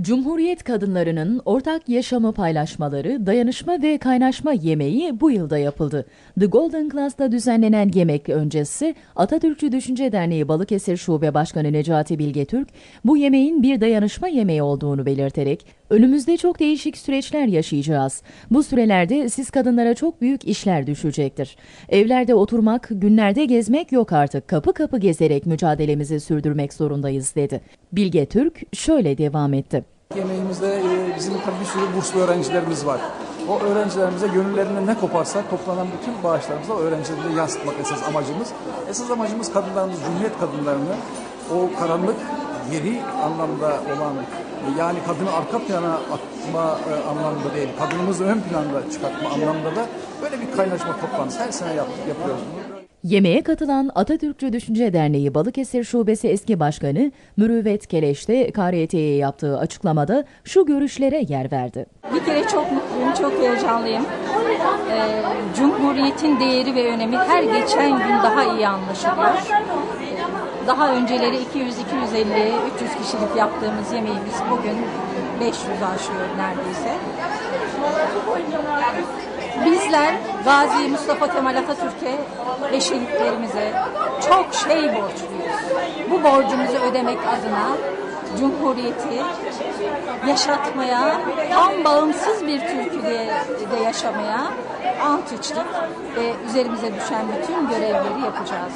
Cumhuriyet kadınlarının ortak yaşamı paylaşmaları, dayanışma ve kaynaşma yemeği bu yılda yapıldı. The Golden Class'ta düzenlenen yemek öncesi Atatürkçü Düşünce Derneği Balıkesir Şube Başkanı Necati Bilge Türk, bu yemeğin bir dayanışma yemeği olduğunu belirterek, önümüzde çok değişik süreçler yaşayacağız. Bu sürelerde siz kadınlara çok büyük işler düşecektir. Evlerde oturmak, günlerde gezmek yok artık. Kapı kapı gezerek mücadelemizi sürdürmek zorundayız dedi. Bilge Türk şöyle devam etti. Bizim tabii bir sürü burslu öğrencilerimiz var. O öğrencilerimize gönüllerinden ne koparsa toplanan bütün bağışlarımızı o öğrencilere yansıtmak esas amacımız. Esas amacımız kadınlarımız, Cumhuriyet kadınlarını o karanlık geri anlamda olan yani kadını arka plana atma e, anlamda değil, kadınımızı ön planda çıkartma anlamda da böyle bir kaynaşma toplantısı her sene yap, yapıyoruz bunu. Yemeğe katılan Atatürkçü Düşünce Derneği Balıkesir Şubesi eski başkanı Mürüvvet Keleş de KRT'ye yaptığı açıklamada şu görüşlere yer verdi. Bir kere çok mutluyum, çok heyecanlıyım. Ee, Cumhuriyetin değeri ve önemi her geçen gün daha iyi anlaşılıyor. Daha önceleri 200, 250, 300 kişilik yaptığımız yemeğimiz bugün 500 aşıyor neredeyse. Bizler Gazi Mustafa Kemal Atatürk'e ve şehitlerimize çok şey borçluyuz. Bu borcumuzu ödemek adına Cumhuriyeti yaşatmaya, tam bağımsız bir Türkiye'de de yaşamaya ant içtik ve üzerimize düşen bütün görevleri yapacağız.